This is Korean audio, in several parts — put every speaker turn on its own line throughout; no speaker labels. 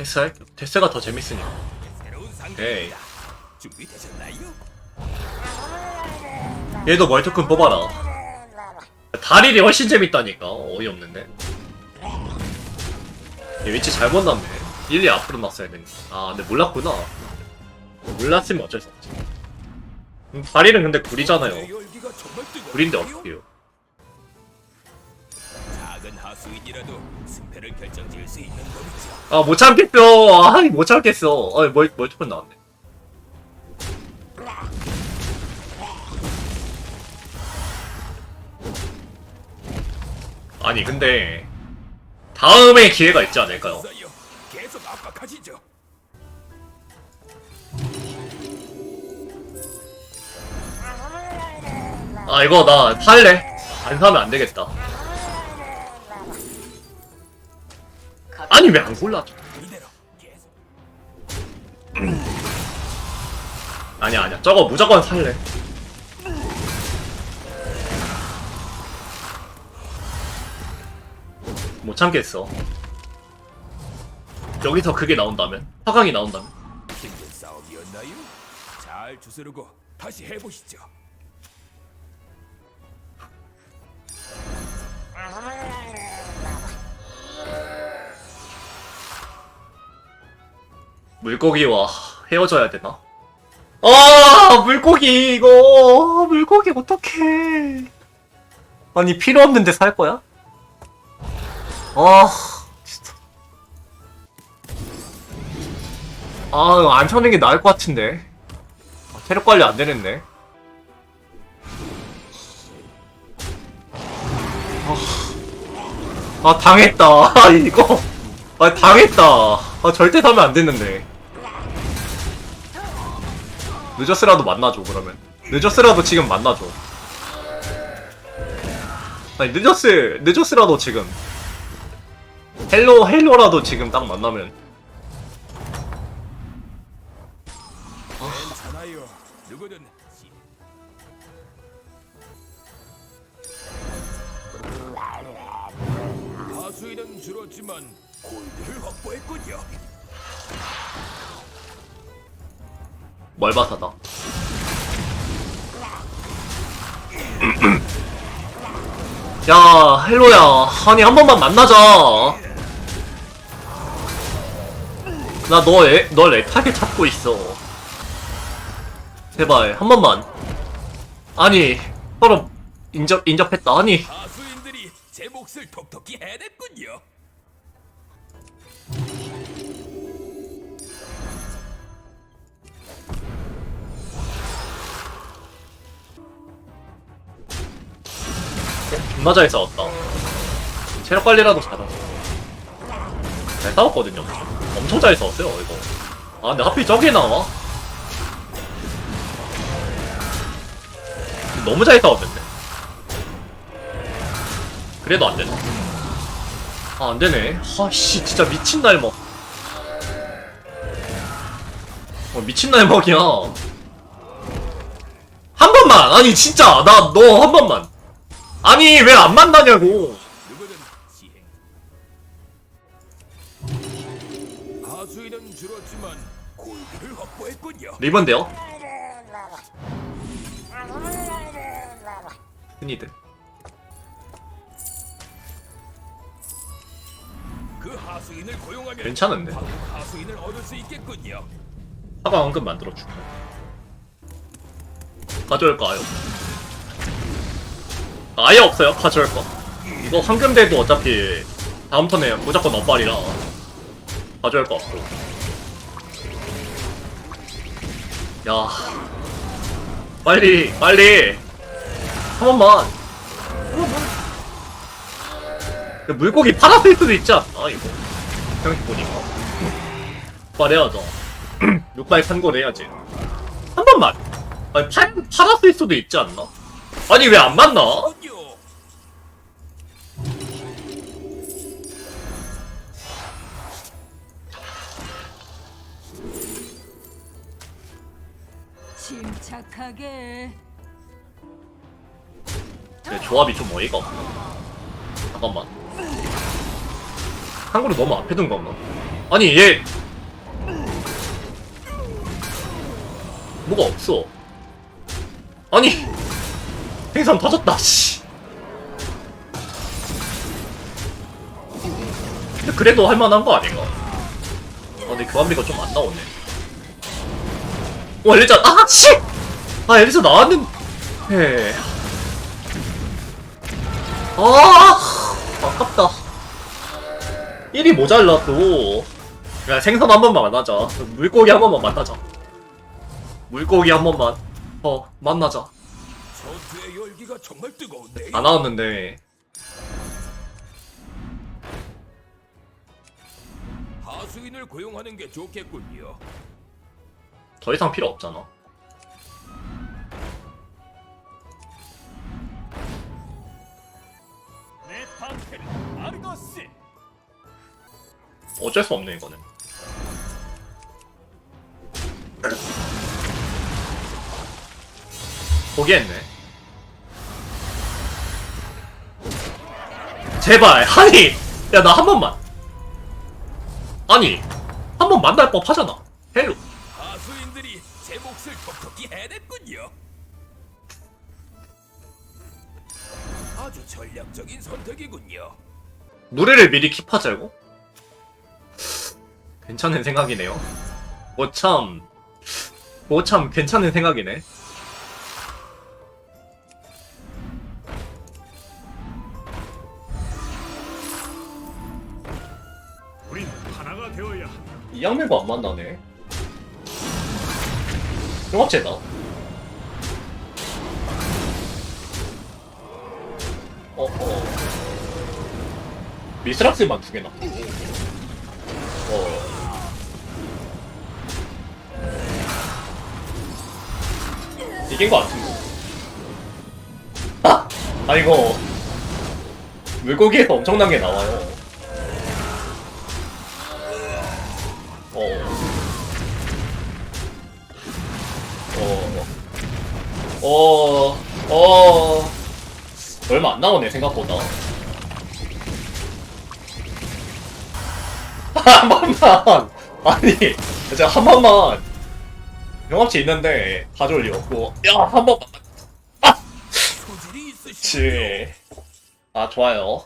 데스 할 데스가 더 재밌으니까.
준비되셨나요?
얘도 멀토큰 뽑아라. 다리리 훨씬 재밌다니까. 어이없는데. 얘 위치 잘못 났네. 1, 2 앞으로 놨어야 되는 아, 근데 몰랐구나. 몰랐으면 어쩔 수 없지. 음, 다리는 근데
뜨거워요.
굴인데 어떡해요.
작은 하수인이라도 승패를 결정지을 수 있는 법이죠.
아, 못 참겠어. 아, 못 참겠어. 아, 멀, 멀토큰 나왔네. 아니, 근데, 다음에 기회가 있지 않을까요?
계속 압박하시죠.
아 이거 나 살래 안 사면 안 되겠다 아니 왜 안 골라줘 아니야 아니야. 저거 무조건 살래. 못 참겠어. 여기서 그게 나온다면? 화강이 나온다면?
힘든 싸움이었나요? 잘 주스르고 다시 해보시죠.
물고기와 헤어져야 되나? 아 물고기 이거. 물고기 어떡해. 아니 필요 없는데 살 거야? 아 진짜. 아안 쳐는 게 나을 것 같은데. 아, 체력 관리 안 되는데 아, 아 당했다. 아, 이거. 아 당했다. 아 절대 사면 안 됐는데 늦었으라도 만나줘 그러면. 늦었으라도 지금 만나줘. 아니 늦었을 늦었으라도 지금. 헬로 헬로라도 지금 딱 만나면.
하수인은 줄었지만 골드를 확보했군요.
멀바사다. 야 헬로야. 아니 한 번만 만나자. 나너널 애타게 찾고 있어. 제발 한 번만. 아니 서로 인접 인접했다. 아니.
하수인들이 제 몫을 톡톡히 해냈군요.
존나 잘 싸웠다. 체력 관리라도 잘하네. 잘 싸웠거든요. 엄청, 잘 싸웠어요, 이거. 아, 근데 하필 저게 나와? 너무 잘 싸웠는데. 그래도 안 되네. 아, 안 되네. 아씨, 진짜 미친 날먹. 어, 미친 날먹이야. 한 번만! 아니, 진짜! 나, 너 한 번만! 아니 왜 안 만나냐고
줄었지만 확보했군요.
리본데요? 흔히들
그 하수인을 고용하면
괜찮은데
바로 하수인을 얻을 수 있겠군요.
사과 황금 만들어줄까 가져올까요? 아예 없어요 가져올 거. 이거 황금대도 어차피 다음 턴에 무조건 업발이라 가져올 거 없고. 야. 빨리 빨리. 한 번만. 그 물고기 팔았을 수도 있지 않나 이거? 생각해보니까. 말해야죠. 육발 판고를 해야지. 한 번만. 아니 팔, 팔았을 수도 있지 않나? 아니 왜안 만나?
하게.
내 조합이 좀 어이가 없네. 잠깐만. 한국을 너무 앞에 둔 건가? 아니 얘! 뭐가 없어? 아니! 생선 터졌다 씨! 근데 그래도 할만한 거 아닌가? 아 근데 교환비가 좀 안 나오네. 와 엘리자 아 씨! 아 엘리자 나왔는데 아 아깝다 1이 모자라 또. 야 생선 한 번만 만나자. 물고기 한 번만 만나자. 물고기 한 번만. 어 만나자.
열기가 정말 뜨거운데.
안 나왔는데
하수인을 고용하는 게 좋겠군요.
더 이상 필요 없잖아. 어쩔 수 없네 이거는. 포기했네. 제발 아니 야 나 한 번만. 아니 한 번 만날 법 하잖아. 헬로.
하수인들이 제 몫을 톡톡히 해냈군요. 아주 전략적인 선택이군요.
노래를 미리 킵하자고? 괜찮은 생각이네요. 뭐 참, 뭐참 괜찮은 생각이네.
우린 하나가 되어야 한다.
이 양매가 안 만나네. 영업체다. 어, 어. 미스락스만 두 개나. 어. 이긴 거 같은데. 아! 아, 이거. 물고기에서 엄청난 게 나와요. 어. 어. 어. 어. 얼마 안 나오네, 생각보다. 한 번만! 아니, 진짜 한 번만! 영업치 있는데, 가져올 리 없고, 야, 한 번만!
소질이 있으시군요.
치. 아, 좋아요.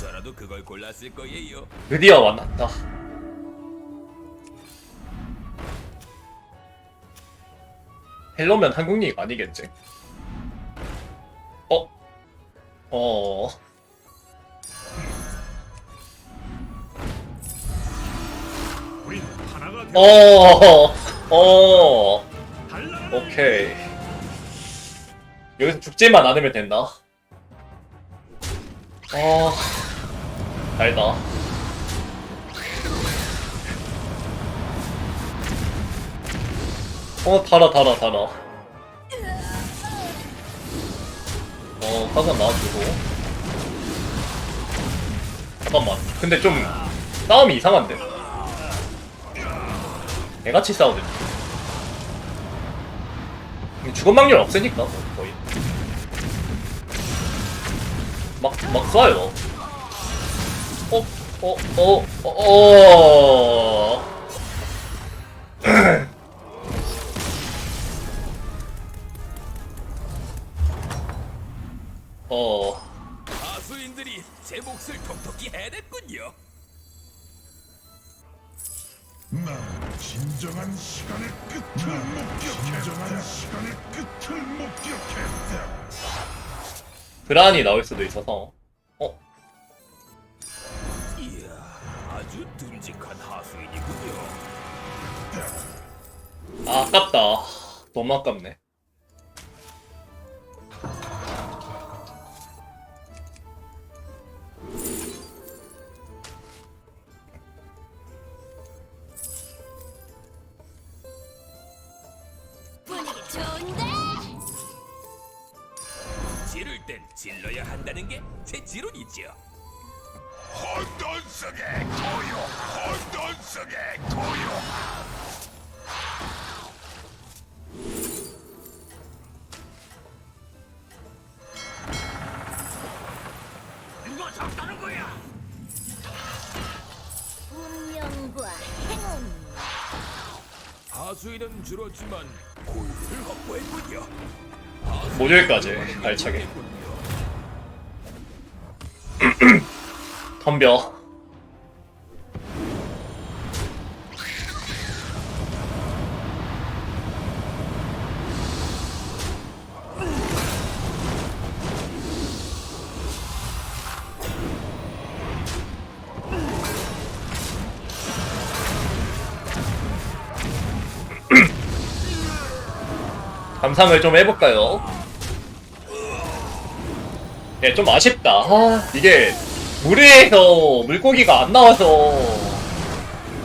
저라도 그걸 골랐을 거예요.
드디어 만났다. 헬로면 한국님 아니겠지? 어? 어...
어...
어... 오케이. 여기서 죽지만 않으면 된다. 어... 달다. 어, 달아, 달아, 달아. 어, 화산 나와주고. 잠깐만. 근데 좀, 싸움이 이상한데? 개같이 싸우네. 죽음 확률 없으니까 뭐, 거의 막, 막 쏴요 어? 어? 어? 어? 어? 어...
하수인들이 제 몫을 톡톡히 해냈군요.
난 진정한 시간의 끝을 목격했다. 진정한 시간의 끝을 목격했다.
브라운이 나올 수도 있어서 어?
이야, 아주 듬직한 하수인이군요.
아, 아깝다 너무 아깝네
땐 질러야 한다는 게 제 지론이죠.
혼돈 속의 고요, 혼돈 속의 고요.
누가 잡다는 거야? 운명과 행운 하수인은 줄었지만 고유를 확보했군요.
모델까지 알차게. 덤벼 감상을 좀 해볼까요? 네, 좀 아쉽다. 아, 이게 물에서 물고기가 안 나와서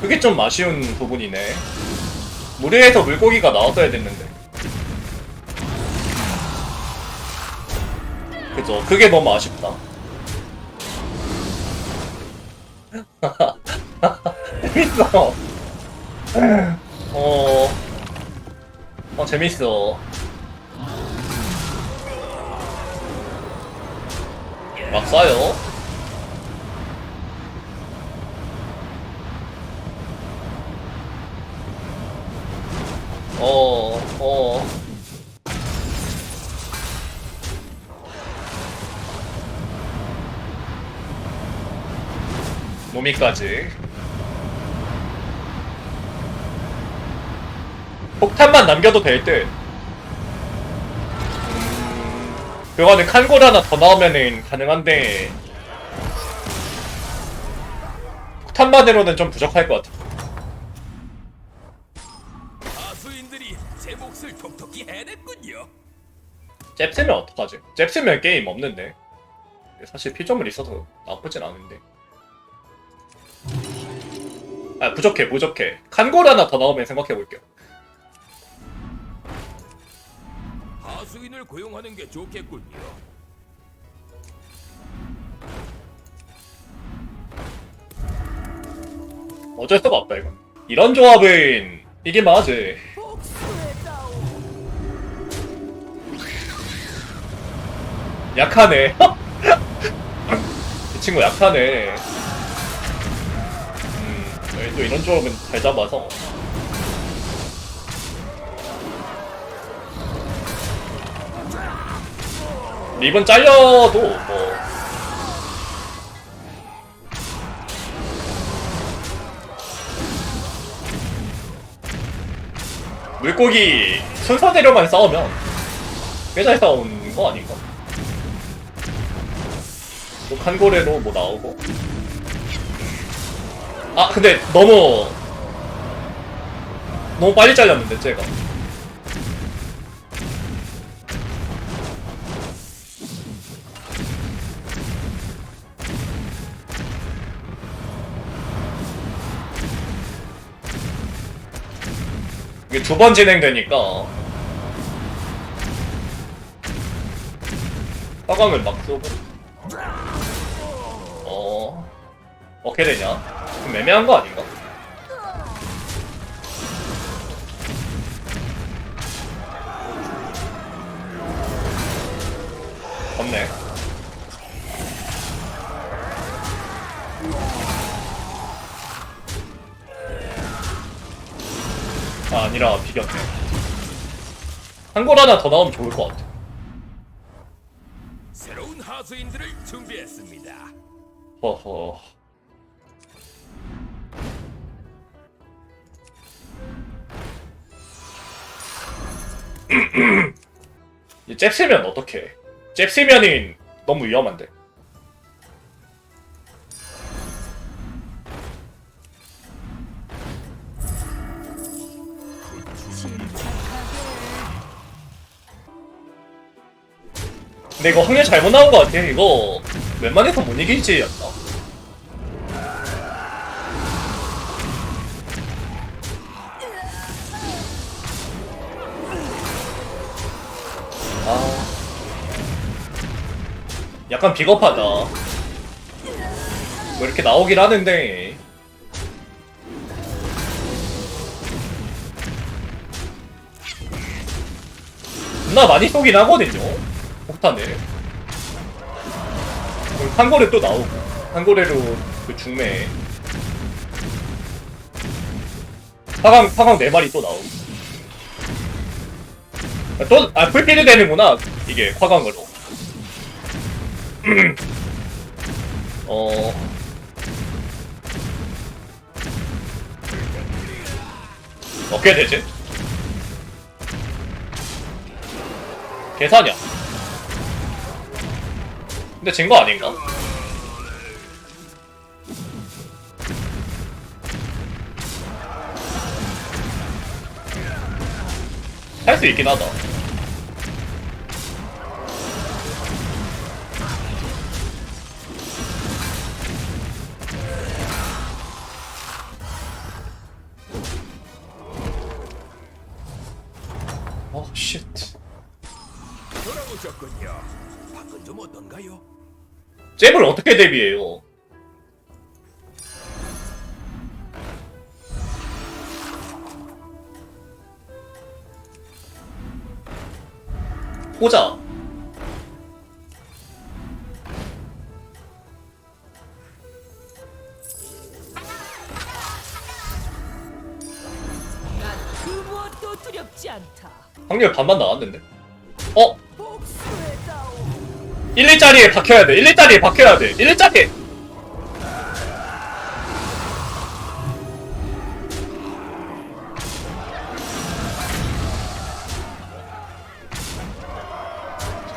그게 좀 아쉬운 부분이네. 물에서 물고기가 나왔어야 됐는데. 그죠. 그게 너무 아쉽다. 재밌어. 어, 어, 재밌어. 막 쏴요. 어, 어. 모미까지. 폭탄만 남겨도 될 듯. 그거는 칸골 하나 더 나오면은 가능한데 폭탄만으로는 좀 부족할 것 같아. 잽쓰면 어떡하지? 잽쓰면 게임 없는데. 사실 피조물 있어서 나쁘진 않은데. 아 부족해 부족해. 칸골 하나 더 나오면 생각해볼게요.
하수인을 고용하는 게 좋겠군요.
어쩔 수가 없다 이건. 이런 조합은 이게 맞지. 약하네. 이 친구 약하네. 음, 여기 또 이런 조합은 잘 잡아서. 립은 잘려도 뭐 물고기 순서대로만 싸우면 꽤잘 싸운 거 아닌가? 또 칸고레로 뭐 나오고. 아 근데 너무 너무 빨리 잘렸는데 쟤가. 이게 두 번 진행되니까. 화광을 막 쏘고. 어 어떻게 되냐? 좀 애매한 거 아닌가? 없네 아 아니라 비겼네 한골 하나 더 나오면 좋을 것 같아
새로운 하수인들을 준비했습니다.
허허 이 잽쓰면 어떡해? 잽쓰면은 너무 위험한데. 근데 이거 확률 잘못 나온 것 같아. 이거 웬만해서 못 이기지였나 약간 비겁하다 뭐 이렇게 나오긴 하는데 나 많이 쏘긴 하거든요 폭탄을 한거래 또 나오고 한거래로 그 중매 파강 파강 네 마리 또 나오고 또, 아, 풀필드 되는구나. 이게, 화강으로. 어. 어떻게 되지? 계산이야. 근데 진 거 아닌가? 할 수 있긴 하다. 6대 대비예요. 보자. 확률 반만 나왔는데? 어?
복수해다오.
1일짜리에 박혀야 돼. 1일짜리에 박혀야 돼. 1일짜리!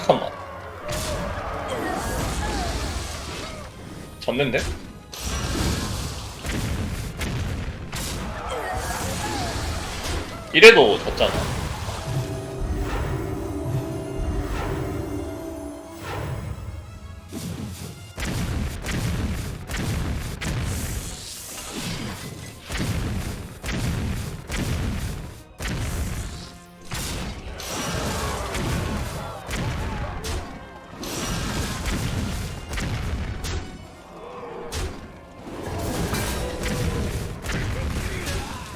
잠깐만. 졌는데? 이래도 졌잖아.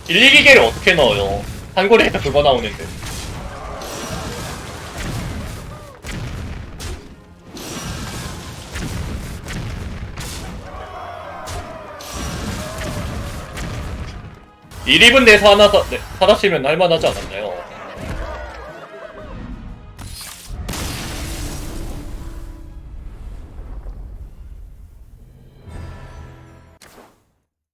일리기계를 어떻게 넣어요? 한골에서 그거 나오는데. 일 2분 내서 하나 사, 네, 사다시면 할만하지 않았나요?